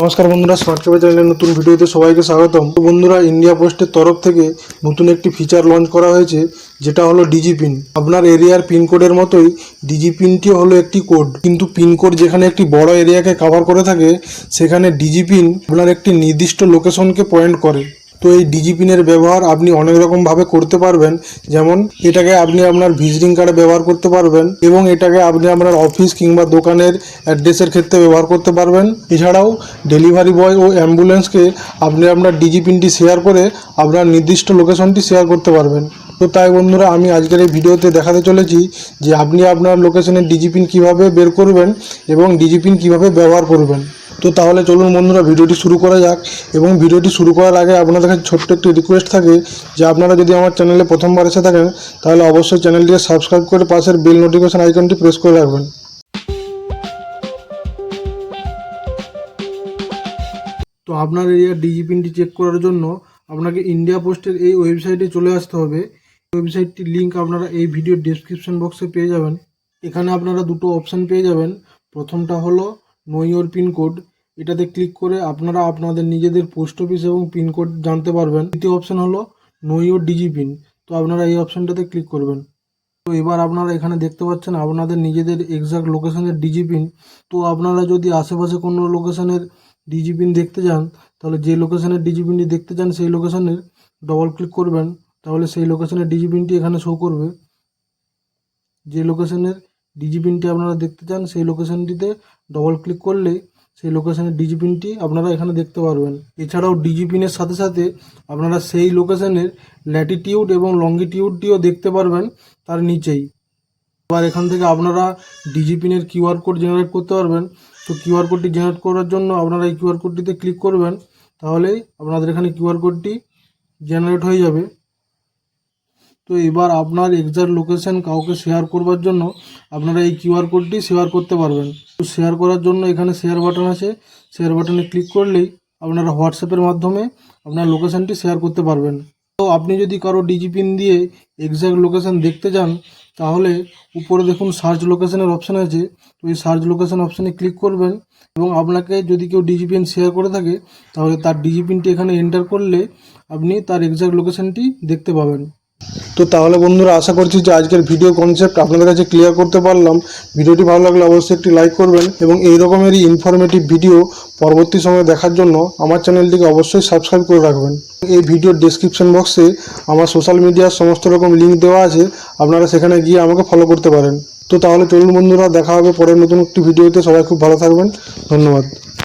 নমস্কার বন্ধুরা smart cafe চ্যানেলের নতুন ভিডিওতে সবাইকে স্বাগতম। বন্ধুরা, ইন্ডিয়া পোস্টের তরফ থেকে নতুন একটি ফিচার লঞ্চ করা হয়েছে, যেটা হলো ডিজি পিন আপনার এরিয়ার পিনকোডের মতোই ডিজি পিনটি হলো একটি কোড। কিন্তু পিনকোড যেখানে একটি বড় এরিয়াকে কভার করে থাকে, সেখানে ডিজি পিন আপনার একটি নির্দিষ্ট লোকেশনকে পয়েন্ট করে। তো এই ডিজিপিনের ব্যবহার আপনি অনেক রকমভাবে করতে পারবেন। যেমন এটাকে আপনি আপনার ভিজিটিং কার্ডে ব্যবহার করতে পারবেন এবং এটাকে আপনি আপনার অফিস কিংবা দোকানের অ্যাড্রেসের ক্ষেত্রে ব্যবহার করতে পারবেন। এছাড়াও ডেলিভারি বয় ও অ্যাম্বুলেন্সকে আপনি আপনার ডিজিপিনটি শেয়ার করে আপনার নির্দিষ্ট লোকেশনটি শেয়ার করতে পারবেন। তো তাই বন্ধুরা, আমি আজকের এই ভিডিওতে দেখাতে চলেছি যে আপনি আপনার লোকেশনের ডিজি পিন কীভাবে বের করবেন এবং ডিজি পিন কীভাবে ব্যবহার করবেন। তো তাহলে চলুন বন্ধুরা, ভিডিওটি শুরু করা যাক। এবং ভিডিওটি শুরু করার আগে আপনাদের কাছে ছোট্ট একটি রিকোয়েস্ট থাকে যে আপনারা যদি আমার চ্যানেলে প্রথমবার এসে থাকেন, তাহলে অবশ্যই চ্যানেলটিকে সাবস্ক্রাইব করে পাশের বেল নোটিফিকেশন আইকনটি প্রেস করে রাখবেন। তো আপনার এরিয়ার ডিজি পিনটি চেক করার জন্য আপনাকে ইন্ডিয়া পোস্টের এই ওয়েবসাইটে চলে আসতে হবে। ওয়েবসাইটটির লিঙ্ক আপনারা এই ভিডিওর ডেসক্রিপশন বক্সে পেয়ে যাবেন। এখানে আপনারা দুটো অপশান পেয়ে যাবেন। প্রথমটা হলো নো ইয়োর পিনকোড এটাতে ক্লিক করে আপনারা আপনাদের নিজেদের পোস্ট অফিস এবং পিনকোড জানতে পারবেন। দ্বিতীয় অপশান হলো নো ইয়োর ডিজি তো আপনারা এই অপশানটাতে ক্লিক করবেন। তো এবার আপনারা এখানে দেখতে পাচ্ছেন আপনাদের নিজেদের এক্সাক্ট লোকেশনের ডিজি পিন তো আপনারা যদি আশেপাশে কোনো লোকেশনের ডিজি পিন দেখতে যান তাহলে যে লোকেশনের ডিজি পিনটি দেখতে চান, সেই লোকেশনের ডবল ক্লিক করবেন। তাহলে সেই লোকেশনের ডিজি পিনটি এখানে শো করবে। যে লোকেশনের ডিজি পিনটি আপনারা দেখতে চান, সেই লোকেশনটিতে ডবল ক্লিক করলেই সেই লোকেশনের ডিজি পিনটি আপনারা এখানে দেখতে পারবেন। এছাড়াও ডিজি পিনের সাথে সাথে আপনারা সেই লোকেশনের ল্যাটিটিউড এবং লঙ্গিটিউডটিও দেখতে পারবেন তার নিচেই। এবার এখান থেকে আপনারা ডিজি পিনের কিউআর কোড জেনারেট করতে পারবেন। তো কিউআর কোডটি জেনারেট করার জন্য আপনারা এই কিউআর কোডটিতে ক্লিক করবেন, তাহলেই আপনাদের এখানে কিউআর কোডটি জেনারেট হয়ে যাবে। তো এবার আপনার এক্সাক্ট লোকেশন কাউকে শেয়ার করবার জন্য আপনারা এই কিউআর কোডটি শেয়ার করতে পারবেন। তো শেয়ার করার জন্য এখানে শেয়ার বাটন আছে। শেয়ার বাটনে ক্লিক করলেই আপনারা হোয়াটসঅ্যাপের মাধ্যমে আপনার লোকেশানটি শেয়ার করতে পারবেন। তো আপনি যদি কারও ডিজিপিন দিয়ে এক্সাক্ট লোকেশান দেখতে চান, তাহলে উপরে দেখুন সার্চ লোকেশানের অপশান আছে। তো এই সার্চ লোকেশান অপশানে ক্লিক করবেন এবং আপনাকে যদি কেউ ডিজি পিন শেয়ার করে থাকে, তাহলে তার ডিজিপিনটি এখানে এন্টার করলে আপনি তার এক্সাক্ট লোকেশনটি দেখতে পাবেন। তো তাহলে বন্ধুরা আশা করছি যে আজকের ভিডিও কনসেপ্ট আপনাদের কাছে ক্লিয়ার করতে পারলাম। ভিডিওটি ভালো লাগলে অবশ্যই একটি লাইক করবেন এবং এই রকমেরই ইনফরমেটিভ ভিডিও পরবর্তী সময়ে দেখার জন্য আমার চ্যানেলটিকে অবশ্যই সাবস্ক্রাইব করে রাখবেন। এই ভিডিওর ডেসক্রিপশন বক্সে আমার সোশ্যাল মিডিয়ার সমস্ত রকম লিঙ্ক দেওয়া আছে। আপনারা সেখানে গিয়ে আমাকে ফলো করতে পারেন। তো তাহলে চলুন বন্ধুরা, দেখা হবে পরের নতুন একটি ভিডিওতে সবাই খুব ভালো থাকবেন। ধন্যবাদ।